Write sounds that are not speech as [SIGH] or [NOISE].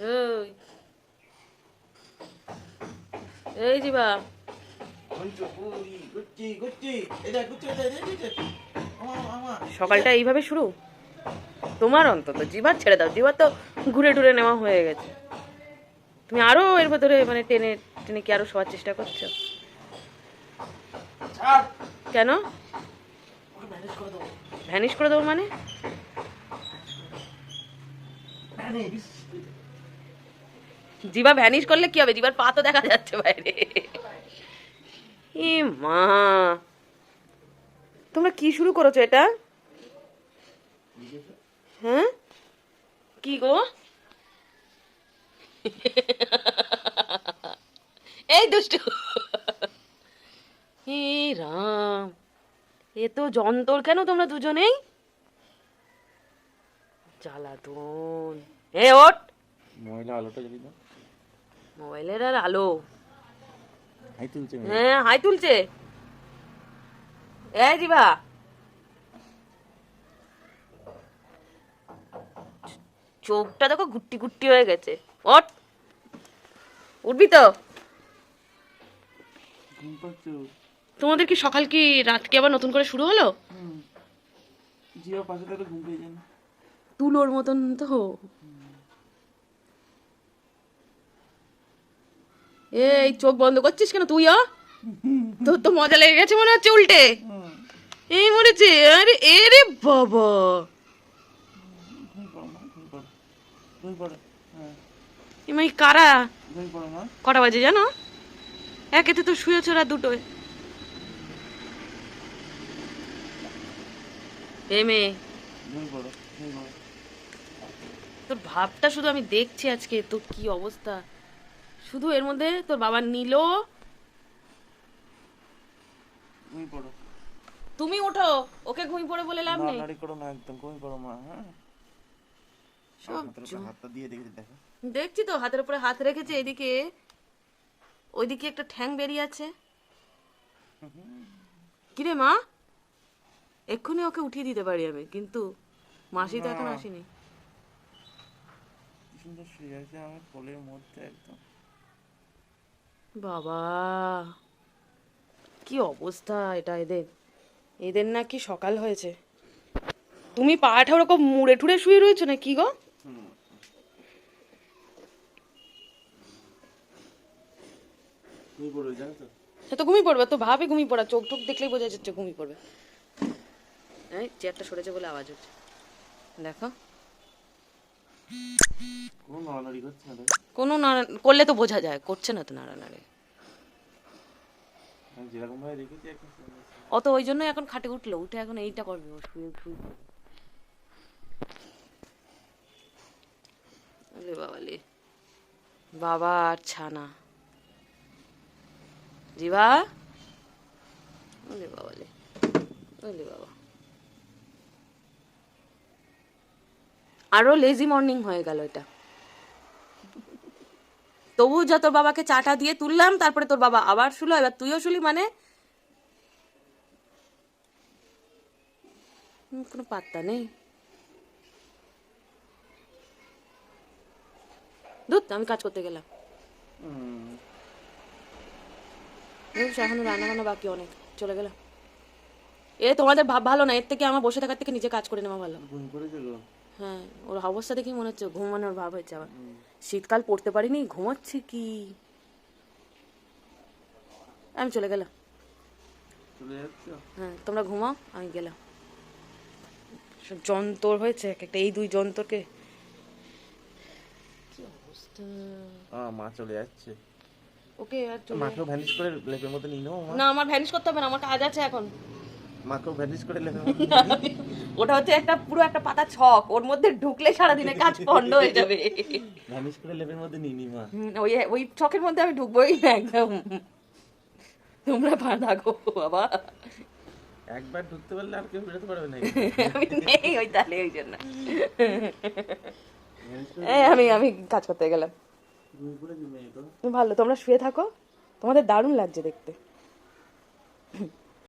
ওই এই জিবা। সকালটা এইভাবে শুরু? তোমার অন্তত জিবার ছেড়ে দাও। জিবার তো ঘুরে টুরে নেওয়া হয়ে গেছে। তুমি আরও এর ভেতরে মানে টেনে টেনে কি আরও শোয়ার চেষ্টা করছ? কেন? ভ্যানিশ করে দেবো মানে? জিবা ভ্যানিশ করলে কি হবে? জিবার পা তো দেখা যাচ্ছে বাইরে। মা। তোমরা কি শুরু করেছ এটা? হ্যাঁ? কি গো? এই দুষ্টু। হে রাম। এ তো যন্তর। কেন তোমরা দুজনেই? জ্বালাতন। এ ওঠ। মহিলা আলোটা জ্বালি না মোবাইলের আর আলো। হাই তুলছে হ্যাঁ হাই তুলছে। এই জিবা চোখটা দেখো গুট্টি গুট্টি হয়ে গেছে। উঠবি তো। তোমাদের কি সকাল কি রাত কি আবার নতুন করে শুরু হলো? জিও পাশে ঘুম পেয়ে যান তুলোর মতন তো। এই চোখ বন্ধ করছিস কেন তুইও তোর তো মজা লেগে গেছে মনে হচ্ছে উল্টে। এই মরেছে, আরে, এরে বাবা। এমাই কারা? কটা বাজে জানো? একেতে তো শুয়েছ রাত দুটোয়। এ মেয়ে। তোর ভাবটা শুধু আমি দেখছি আজকে, তোর কি অবস্থা? শুধু এর মধ্যে তোর বাবা নিল। ঘুম পড়ো। তুমি ওঠো ওকে ঘুমিয়ে পড়ে বলে লাভ নেই। নাড়াড়ি করো না একদম ঘুম পড়ো মা হ্যাঁ। সব হাতটা দিয়ে দেখি দেখো। দেখছি তো হাতের উপরে হাত রেখেছে এদিকে ওইদিকে একটা ঠ্যাং বেরিয়ে আছে। কিরে মা? এক্ষুনি ওকে উঠিয়ে দিতে পারি আমি কিন্তু মাসি তো এখন আসেনি। সুন্দর শুয়ে আছে আমার কোলের মধ্যে একদম। বাবা কি অবস্থা এটা এদের? এদের নাকি সকাল হয়েছে। তুমি পাটা ওরকম মুড়ে টুড়ে শুয়ে রয়েছো না কি গো সে তো ঘুমিয়ে পড়বে তো ভাবে ঘুমিয়ে পড়া চোখ টোক দেখলেই বোঝা যাচ্ছে ঘুমিয়ে পড়বে। চেয়ারটা সরেছে বলে আওয়াজ হচ্ছে। দেখো। কোনো করলে তো বোঝা যায় করছে না তো নাড়ানাড়ি। অত ওই জন্য এখন খাটে উঠল উঠে এখন এইটা করবে ও শুয়ে শুয়ে। ওলে বাবালে। বাবা আর ছানা। জিবা ওলে বাবালে ওলে বাবা। আরও লেজি মর্নিং হয়ে গেল এটা। তবু যা তোর বাবাকে চাটা দিয়ে তুললাম তারপরে তোর বাবা আবার শুলো এবার তুইও শুলি মানে? কোনো পাত্তা নেই। দুধ আমি কাজ করতে গেলাম। এখনও রান্না বান্না বাকি অনেক চলে গেলাম। এ তোমাদের ভাব ভালো না এর থেকে আমার বসে থাকার থেকে নিজে কাজ করে নেওয়া ভালো। হ্যাঁ ওর অবস্থা দেখে মনে হচ্ছে ঘুমানোর ভাব হচ্ছে আবার। শীতকাল পড়তে পারিনি ঘুমাচ্ছে কি? আমি চলে গেলাম। হ্যাঁ তোমরা ঘুমাও আমি গেলাম। যন্তর হয়েছে এক একটা এই দুই যন্তরকে। কি অবস্থা? আ মা চলে যাচ্ছে। ওকে আর চলে মাকেও ভ্যানিশ করে লেপের মধ্যে নিয়ে মা। না আমার ভ্যানিশ করতে হবে না আমার কাজ আছে এখন। মাকেও ভ্যানিশ করে লেপের মধ্যে [LAUGHS] ওটা হচ্ছে একটা পুরো একটা পাতা ছক ওর মধ্যে ঢুকলে সারাদিনে কাজ পণ্ড হয়ে যাবে। ভ্যানিশ করে লেপের মধ্যে নিয়ে নি মা। ওই ওই ছকের মধ্যে আমি ঢুকবোই না একদম। তোমরা বাঁধা গো বাবা। একবার ঢুকতে পারলে আর কেউ বেরোতে পারবে না। আমি নেই ওই তাহলে ওই জন্য। আমি আমি কাজ করতে গেলাম। ভালো তোমরা শুয়ে থাকো। তোমাদের দারুণ লাগছে দেখতে।